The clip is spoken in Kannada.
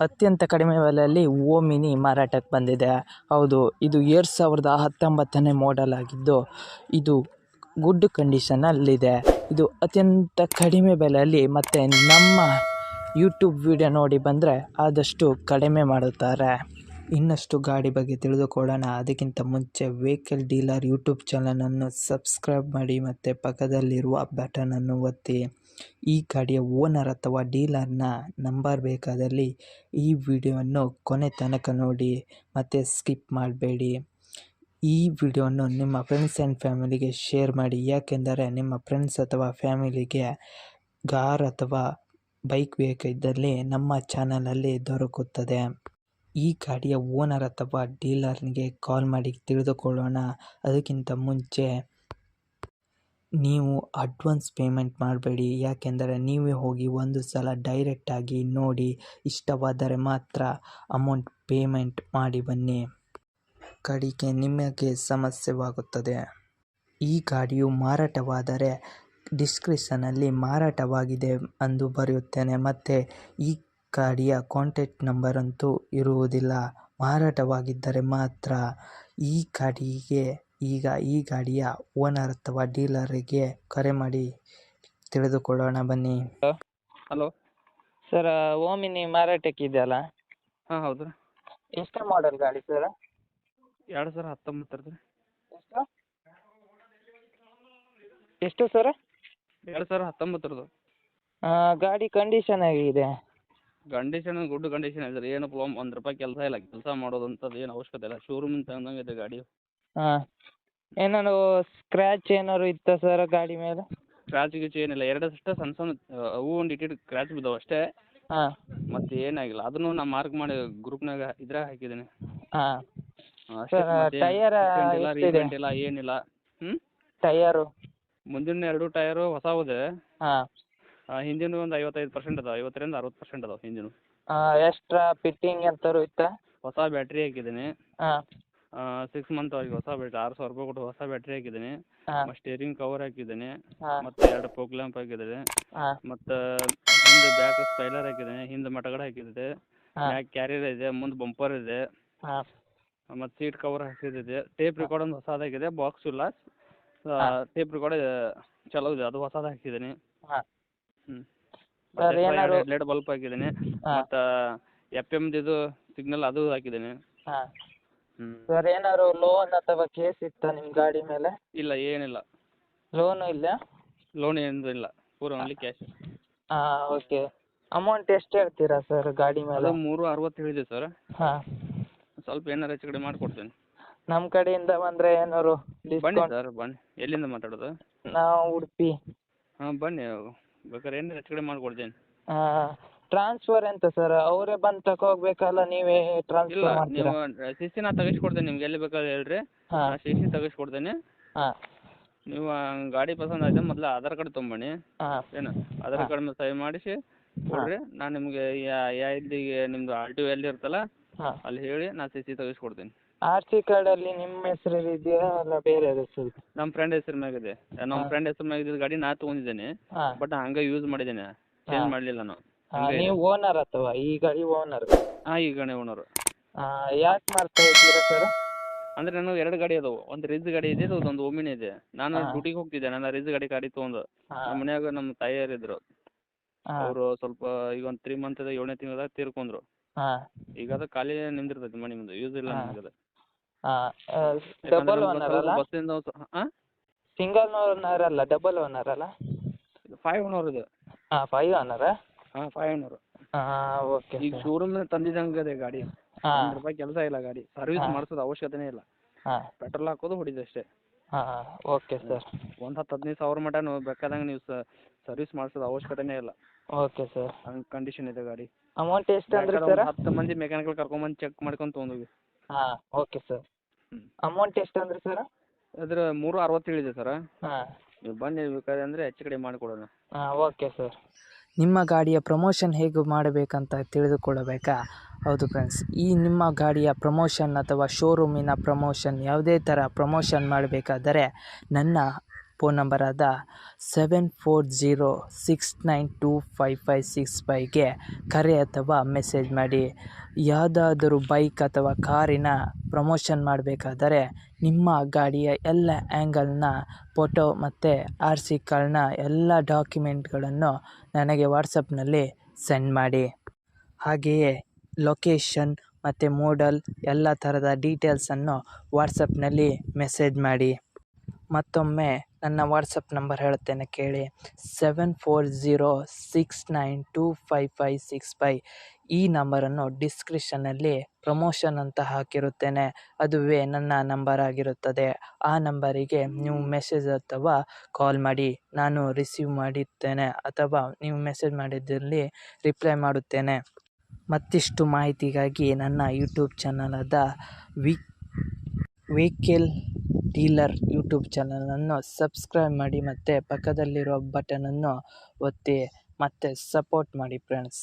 ಅತ್ಯಂತ ಕಡಿಮೆ ಬೆಲೆಯಲ್ಲಿ ಓಮಿನಿ ಮಾರಾಟಕ್ಕೆ ಬಂದಿದೆ. ಹೌದು, ಇದು ಎರಡು ಸಾವಿರದ ಹತ್ತೊಂಬತ್ತನೇ ಮಾಡೆಲ್ ಆಗಿದ್ದು ಇದು ಗುಡ್ ಕಂಡೀಷನಲ್ಲಿದೆ ಇದು ಅತ್ಯಂತ ಕಡಿಮೆ ಬೆಲೆಯಲ್ಲಿ ಮತ್ತು ನಮ್ಮ ಯೂಟ್ಯೂಬ್ ವಿಡಿಯೋ ನೋಡಿ ಬಂದರೆ ಆದಷ್ಟು ಕಡಿಮೆ ಮಾಡುತ್ತಾರೆ. ಇನ್ನಷ್ಟು ಗಾಡಿ ಬಗ್ಗೆ ತಿಳಿದುಕೊಳ್ಳೋಣ. ಅದಕ್ಕಿಂತ ಮುಂಚೆ ವೆಹಿಕಲ್ ಡೀಲರ್ ಯೂಟ್ಯೂಬ್ ಚಾನಲನ್ನು ಸಬ್ಸ್ಕ್ರೈಬ್ ಮಾಡಿ ಮತ್ತು ಪಕ್ಕದಲ್ಲಿರುವ ಬಟನನ್ನು ಒತ್ತಿ. ಈ ಗಾಡಿಯ ಓನರ್ ಅಥವಾ ಡೀಲರ್ನ ನಂಬರ್ ಬೇಕಾದಲ್ಲಿ ಈ ವಿಡಿಯೋವನ್ನು ಕೊನೆ ತನಕ ನೋಡಿ ಮತ್ತು ಸ್ಕಿಪ್ ಮಾಡಬೇಡಿ. ಈ ವಿಡಿಯೋವನ್ನು ನಿಮ್ಮ ಫ್ರೆಂಡ್ಸ್ ಆ್ಯಂಡ್ ಫ್ಯಾಮಿಲಿಗೆ ಶೇರ್ ಮಾಡಿ. ಯಾಕೆಂದರೆ ನಿಮ್ಮ ಫ್ರೆಂಡ್ಸ್ ಅಥವಾ ಫ್ಯಾಮಿಲಿಗೆ ಕಾರ್ ಅಥವಾ ಬೈಕ್ ಬೇಕಿದ್ದಲ್ಲಿ ನಮ್ಮ ಚಾನಲಲ್ಲಿ ದೊರಕುತ್ತದೆ. ಈ ಗಾಡಿಯ ಓನರ್ ಅಥವಾ ಡೀಲರ್ನಿಗೆ ಕಾಲ್ ಮಾಡಿ ತಿಳಿದುಕೊಳ್ಳೋಣ. ಅದಕ್ಕಿಂತ ಮುಂಚೆ ನೀವು ಅಡ್ವಾನ್ಸ್ ಪೇಮೆಂಟ್ ಮಾಡಬೇಡಿ. ಯಾಕೆಂದರೆ ನೀವೇ ಹೋಗಿ ಒಂದು ಸಲ ಡೈರೆಕ್ಟಾಗಿ ನೋಡಿ ಇಷ್ಟವಾದರೆ ಮಾತ್ರ ಅಮೌಂಟ್ ಪೇಮೆಂಟ್ ಮಾಡಿ ಬನ್ನಿ. ಕಡೆಗೆ ನಿಮಗೆ ಸಮಸ್ಯೆವಾಗುತ್ತದೆ. ಈ ಗಾಡಿಯು ಮಾರಾಟವಾದರೆ ಡಿಸ್ಕ್ರಿಪ್ಷನಲ್ಲಿ ಮಾರಾಟವಾಗಿದೆ ಎಂದು ಬರೆಯುತ್ತೇನೆ. ಮತ್ತು ಈ ಗಾಡಿಯ ಕಾಂಟ್ಯಾಕ್ಟ್ ನಂಬರ್ ಅಂತೂ ಇರುವುದಿಲ್ಲ. ಮಾರಾಟವಾಗಿದ್ದರೆ ಮಾತ್ರ ಈ ಗಾಡಿಗೆ ಈಗ ಈ ಗಾಡಿಯ ಓನರ್ ಅಥವಾ ಡೀಲರಿಗೆ ಕರೆ ಮಾಡಿ ತಿಳಿದುಕೊಳ್ಳೋಣ ಬನ್ನಿ. ಹಲೋ? ಸರ್ ಓಮಿನಿ ಮಾರಾಟಕ್ಕಿದೆಯಲ್ಲ ಹಾಂ ಹೌದು. ರೀ ಎಷ್ಟು ಮಾಡಲ್ ಗಾಡಿ ಸರ್? ಎರಡು ಸಾವಿರ ಹತ್ತೊಂಬತ್ತರದ್ದು. ರೀ ಎಷ್ಟು? ಎಷ್ಟು ಸರ್? ಎರಡು ಸಾವಿರ ಹತ್ತೊಂಬತ್ತರದು ಗಾಡಿ ಕಂಡೀಷನ್ ಆಗಿದೆ ಕಂಡೀಷನ್ ಗುಡ್ ಕಂಡೀಷನ್ ಇದೆ ರೀ ಏನು ಪ್ರಾಬ್ಲಮ್ ಒಂದು ರೂಪಾಯಿ ಕೆಲಸ ಇಲ್ಲ. ಕೆಲಸ ಮಾಡೋದಂಥದ್ದು ಏನು ಅವಶ್ಯಕತೆ ಇಲ್ಲ. ಶೋರೂಮಿಂದ ತಗೊಂಡಂಗೆ ಇದೆ ಗಾಡಿ ಹಾಂ. ಏನಾದ್ರು ಸ್ಕ್ರ್ಯಾಚ್ ಏನಾದ್ರು ಇತ್ತಾ ಸರ್ ಗಾಡಿ ಮೇಲೆ? ಸ್ಕ್ರಾಚ್ ಗೀಚ್ ಏನಿಲ್ಲ. ಎರಡಷ್ಟೇ ಸಣ್ಣ ಸಣ್ಣ ಅವು ಒಂದು ಇಟ್ಟಿಟ್ಟು ಸ್ಕ್ರಾಚ್ ಬಿದ್ದಾವೆ ಅಷ್ಟೇ. ಹಾಂ. ಮತ್ತು ಏನಾಗಿಲ್ಲ. ಅದನ್ನು ನಾ ಮಾರ್ಕ್ ಮಾಡಿ ಗ್ರೂಪ್ನಾಗ ಇದ್ರಾಗ ಹಾಕಿದ್ದೀನಿ. ಹಾಂ. ಸರ್ tyre ಇಲ್ಲ ಎಷ್ಟಿದೆ? ಇಲ್ಲ ಏನಿಲ್ಲ. ಹ್ಞೂ ಟೈಯರು ಮುಂದಿನ ಎರಡು ಟೈಯರು ಹೊಸವುದೆ ಹಾಂ. ಹಿಂದಿನ ಒಂದು ಐವತ್ತೈದು ಪರ್ಸೆಂಟ್ ಅದಾವೆ. ಐವತ್ತರಿಂದ ಅರವತ್ತು ಪರ್ಸೆಂಟ್ ಅದಾವೆ ಹಿಂದಿನ ಎಕ್ಸ್ಟ್ರಾ ಫಿಟ್ಟಿಂಗ್ ಎಂತಾರು ಇತ್ತ? ಹೊಸ ಬ್ಯಾಟ್ರಿ ಹಾಕಿದ್ದೀನಿ. ಹಾಂ. ಸಿಕ್ಸ್ ಮಂತ್ ಅವ್ರಿಗೆ ಹೊಸ ಬ್ಯಾಟ್ರಿ ಆರು ಸಾವಿರ ರೂಪಾಯಿ ಕೊಟ್ಟು ಹೊಸ ಬ್ಯಾಟ್ರಿ ಹಾಕಿದ್ದೀನಿ. ಸ್ಟೇರಿಂಗ್ ಕವರ್ ಹಾಕಿದ್ದೀನಿ. ಮತ್ತೆ ಎರಡು ಪೋಕ್ ಲ್ಯಾಂಪ್ ಹಾಕಿದ್ದೀನಿ. ಮತ್ತೆ ಹಿಂದೆ ಬ್ಯಾಕ್ ಸ್ಪೈಲರ್ ಹಾಕಿದ್ದೀನಿ ಹಿಂದೆ ಮಟಗಡ ಹಾಕಿದ್ದೆ ಹಾಂ. ಬ್ಯಾಕ್ ಕ್ಯಾರಿಯರ್ ಇದೆ ಮುಂದೆ ಬಂಪರ್ ಇದೆ. ಮತ್ತೆ ಸೀಟ್ ಕವರ್ ಹಾಕಿದಿದೆ ಟೇಪ್ ರೆಕಾರ್ಡ್ ಒಂದು ಹೊಸದಾಗಿದೆ ಬಾಕ್ಸ್ ಇಲ್ಲ. ಟೇಪ್ ರೆಕಾರ್ಡ್ ಚಲೋ ಇದೆ. ಅದು ಹೊಸದ ಹಾಕಿದ್ದೀನಿ. ಲೈಟ್ ಬಲ್ಪ್ ಹಾಕಿದ್ದೀನಿ. ಮತ್ತ ಎಫ್ ಎಂ ದಿದು ಸಿಗ್ನಲ್ ಅದು ಹಾಕಿದ್ದೀನಿ. ಹ್ಞೂ ಸರ್ ಏನಾದ್ರು ಲೋನ್ ಅಥವಾ ಕೇಸ್ ಇತ್ತಾ ನಿಮ್ಮ ಗಾಡಿ ಮೇಲೆ? ಇಲ್ಲ ಏನಿಲ್ಲ. ಲೋನ್ ಇಲ್ಲ ಲೋನ್ ಏನೂ ಇಲ್ಲ. ಪೂರ ಓನ್ಲಿ ಕ್ಯಾಶ್ ಹಾಂ ಓಕೆ ಅಮೌಂಟ್ ಎಷ್ಟು ಹೇಳ್ತೀರಾ ಸರ್ ಗಾಡಿ ಅದು ಮೇಲೆ? ಮೂರು ಅರವತ್ತು ಹೇಳಿದೆ ಸರ್ ಹಾ. ಸ್ವಲ್ಪ ಏನಾರು ಹೆಚ್ಚು ಕಡಿಮೆ ಮಾಡಿಕೊಡ್ತೀನಿ. ನಮ್ಮ ಕಡೆಯಿಂದ ಬಂದ್ರೆ ಏನಾದ್ರು ಬನ್ನಿ ಡಿಸ್ಕೌಂಟ್ ಸರ್ ಬನ್ನಿ. ಎಲ್ಲಿಂದ ಮಾತಾಡೋದು? ನಾವು ಉಡುಪಿ. ಹಾ ಬನ್ನಿ. ಬೇಕಾದ್ರೆ ಏನಾರು ಹೆಚ್ಚು ಕಡಿಮೆ ಮಾಡಿಕೊಡ್ತೀನಿ. ಟ್ರಾನ್ಸ್ಫರ್ ಎಂತ ಸರ್ ಅವರೇ ಬಂದು ತಗೋ ಹೋಗ್ಬೇಕಲ್ಲ ನೀವೇ ಇಲ್ಲ ಟ್ರಾನ್ಸ್ಫರ್ ಮಾಡ್ತೀರಾ? ನೀವು ಸಿ ಸಿ ನಾ ತೆಗಿಸ್ಕೊಡ್ತೇನೆ ನಿಮ್ಗೆ. ಎಲ್ಲಿ ಬೇಕಾದ್ರೆ ಹೇಳ್ರಿ. ಹಾಂ. ಸಿ ಸಿ ತೆಗಿಸ್ಕೊಡ್ತೇನೆ. ಹಾಂ. ನೀವು ಆ, ಗಾಡಿ ಪಸಂದ್ ಆಯ್ತು ಮೊದಲು ಆಧಾರ್ ಕಾರ್ಡ್ ತೊಗೊಂಬನ್ನಿ. ಹಾಂ. ಏನು? ಆಧಾರ್ ಕಾರ್ಡ್ ಮೇಲೆ ಸಹಿ ಮಾಡಿಸಿ ಕೊಡ್ರಿ. ನಾನು ನಿಮಗೆ ಯಾ ಇಲ್ಲಿಗೆ ನಿಮ್ಮದು ಆರ್ ಟಿ ಒ ಎಲ್ಲಿ ಇರ್ತಲ್ಲ ಹಾಂ. ಅಲ್ಲಿ ಹೇಳಿ ನಾ ಸಿ ಸಿ ತೆಗಿಸ್ಕೊಡ್ತೀನಿ. ಆರ್ ಸಿ ಕಾರ್ಡಲ್ಲಿ ನಿಮ್ಮ ಹೆಸರು ಇದೆಯಾ? ಅಲ್ಲ ಬೇರೆ ಹೆಸರು? ನಮ್ಮ ಫ್ರೆಂಡ್ ಹೆಸರು ಮ್ಯಾಗಿದೆ. ನಮ್ಮ ಫ್ರೆಂಡ್ ಹೆಸರು ಮ್ಯಾಗ ಇದ್ದ ಗಾಡಿ ನಾ ತೊಗೊಂಡಿದ್ದೇನೆ. ಹಾಂ. ಬಟ್ ಹಂಗೆ ಯೂಸ್ ಮಾಡಿದ್ದೇನೆ. ಚೇಂಜ್. ಮಾಡಲಿಲ್ಲ ನಾನು. ನೀವು ಓನರ್ ಅಥವಾ? ಈ ಗಾಡಿ ಓನರ್ ಹಾಂ ಈ ಗಣೆ ಓನರು ಯಾಕೆ ಮಾಡ್ತಾ ಇದ್ದೀರಾ ಸರ್ ಅಂದ್ರೆ ನಾನು ಎರಡು ಗಾಡಿ ಅದಾವು. ಒಂದು ರಿಜ್ ಗಾಡಿ ಇದೆ ಒಂದು ಓಮಿನಿ ಇದೆ. ನಾನು. ಡ್ಯೂಟಿಗೆ ಹೋಗ್ತಿದ್ದೆ. ನನ್ನ ರಿಜ್ ಗಾಡಿ ಗಾಡಿ ತೊಗೊಂಡು. ನಮ್ಮ ಮನ್ಯಾಗ ನಮ್ಮ ತಾಯಿಯರಿದ್ರು ಅವರು ಸ್ವಲ್ಪ ಈಗ ಒಂದು ತ್ರೀ ಮಂತ್ ಏಳನೇ ತಿಂಗಳದಾಗ ತೀರ್ಕೊಂಡ್ರು. ಈಗ ಅದು ಖಾಲಿ ನಿಂದಿರ್ತೈತಿ ಮನೆ ಮುಂದೆ. ಯೂಸ್ ಇಲ್ಲ. ನನಗೆ ಡಬಲ್ ಓನರ್ ಅಲ್ಲ? ಬಸ್ಸಿಂದ ಸಿಂಗಲ್ ಓನರ್ ಅಲ್ಲ ಡಬಲ್ ಓನರ್ ಅಲ್ಲ? ಫೈವ್ ಓನರ್ ಇದು. ಹಾಂ ಫೈವ್ ಓನರಾ ಹಾಂ ಫೈವ್ ಓನರ್ ಹಾಂ ಓಕೆ ಈಗ ಶೋರೂಮ್ ತಂದಿದ್ದಂಗೆ ಇದೆ ಗಾಡಿ. ಹಾಂ. ಒಂದು ರೂಪಾಯಿ ಕೆಲಸ ಇಲ್ಲ ಗಾಡಿ. ಸರ್ವಿಸ್ ಹಾಂ. ಮಾಡಿಸೋದು ಅವಶ್ಯಕತೆನೇ ಇಲ್ಲ. ಹಾಂ. ಪೆಟ್ರೋಲ್ ಹಾಕೋದು ಹೊಡಿದು ಅಷ್ಟೇ. ಹಾಂ ಓಕೆ ಸರ್ ಒಂದು ಹತ್ತು ಹದಿನೈದು ಸಾವಿರ ಮಟನು ಬೇಕಾದಂಗೆ ನೀವು ಸರ್ವಿಸ್ ಮಾಡಿಸೋದು ಅವಶ್ಯಕತೆನೇ ಇಲ್ಲ. ಓಕೆ ಸರ್ ಹಂಗೆ ಕಂಡೀಷನ್ ಇದೆ ಗಾಡಿ. ಅಮೌಂಟ್ ಎಷ್ಟು ಅಂದ್ರೆ ಬೇಕಾದ್ರೆ ಸರ್ ಒಂದ್ ಹತ್ತು ಮಂದಿ ಮೆಕ್ಯಾನಿಕಲ್ ಕರ್ಕೊಂಬಂದು ಚೆಕ್ ಮಾಡ್ಕೊಂಡು ತೊಗೊಂಡೋಗಿ. ಹಾಂ ಓಕೆ ಸರ್ ಹ್ಮ್. ಅಮೌಂಟ್ ಎಷ್ಟು ಅಂದ್ರಿ ಸರ್ ಅದ್ರ ಮೂರು ಅರವತ್ತು ಹೇಳಿದೆ ಸರ್ ಹಾಂ. ನೀವು ಬನ್ನಿ ಬೇಕಾದ್ರೆ ಅಂದರೆ ಹೆಚ್ಚು ಕಡಿಮೆ ಮಾಡಿಕೊಡೋಣ. ಹಾಂ ಓಕೆ ಸರ್ ನಿಮ್ಮ ಗಾಡಿಯ ಪ್ರಮೋಷನ್ ಹೇಗೆ ಮಾಡಬೇಕಂತ ತಿಳಿದುಕೊಳ್ಳಬೇಕಾ? ಹೌದು ಫ್ರೆಂಡ್ಸ್ ಈ ನಿಮ್ಮ ಗಾಡಿಯ ಪ್ರಮೋಷನ್ ಅಥವಾ ಶೋರೂಮಿನ ಪ್ರಮೋಷನ್ ಯಾವುದೇ ಥರ ಪ್ರಮೋಷನ್ ಮಾಡಬೇಕಾದರೆ ನನ್ನ phone ನಂಬರಾದ seven four zero six nine two five five six ಫೈಗೆ ಕರೆ ಅಥವಾ ಮೆಸೇಜ್ ಮಾಡಿ. ಯಾವುದಾದರೂ ಬೈಕ್ ಅಥವಾ ಕಾರಿನ ಪ್ರಮೋಷನ್ ಮಾಡಬೇಕಾದರೆ ನಿಮ್ಮ ಗಾಡಿಯ ಎಲ್ಲ ಆ್ಯಂಗಲ್ನ, ಫೋಟೋ ಮತ್ತು ಆರ್ ಸಿ ಕಾರ್ಡ್ನ ಎಲ್ಲ ಡಾಕ್ಯುಮೆಂಟ್ಗಳನ್ನು ನನಗೆ ವಾಟ್ಸಪ್ನಲ್ಲಿ ಸೆಂಡ್ ಮಾಡಿ. ಹಾಗೆಯೇ ಲೊಕೇಶನ್ ಮತ್ತು ಮೋಡಲ್ ಎಲ್ಲ ಥರದ ಡೀಟೇಲ್ಸನ್ನು ವಾಟ್ಸಪ್ನಲ್ಲಿ ಮೆಸೇಜ್ ಮಾಡಿ. ಮತ್ತೊಮ್ಮೆ ನನ್ನ ವಾಟ್ಸಪ್ ನಂಬರ್ ಹೇಳುತ್ತೇನೆ ಕೇಳಿ. Seven four zero six nine two five five six five ಈ ನಂಬರನ್ನು ಡಿಸ್ಕ್ರಿಪ್ಷನ್ನಲ್ಲಿ ಪ್ರಮೋಷನ್ ಅಂತ ಹಾಕಿರುತ್ತೇನೆ. ಅದುವೇ ನನ್ನ ನಂಬರ್ ಆಗಿರುತ್ತದೆ. ಆ ನಂಬರಿಗೆ ನೀವು ಮೆಸೇಜ್ ಅಥವಾ ಕಾಲ್ ಮಾಡಿ. ನಾನು ರಿಸೀವ್ ಮಾಡುತ್ತೇನೆ ಅಥವಾ ನೀವು ಮೆಸೇಜ್ ಮಾಡಿದ್ದಲ್ಲಿ ರಿಪ್ಲೈ ಮಾಡುತ್ತೇನೆ. ಮತ್ತಿಷ್ಟು ಮಾಹಿತಿಗಾಗಿ ನನ್ನ ಯೂಟ್ಯೂಬ್ ಚಾನಲಾದ ವಿ ವೆಹಿಕಲ್ ಡೀಲರ್ ಯೂಟ್ಯೂಬ್ ಚಾನಲನ್ನು ಸಬ್ಸ್ಕ್ರೈಬ್ ಮಾಡಿ ಮತ್ತು ಪಕ್ಕದಲ್ಲಿರೋ ಬಟನನ್ನು ಒತ್ತಿ ಮತ್ತು ಸಪೋರ್ಟ್ ಮಾಡಿ ಫ್ರೆಂಡ್ಸ್.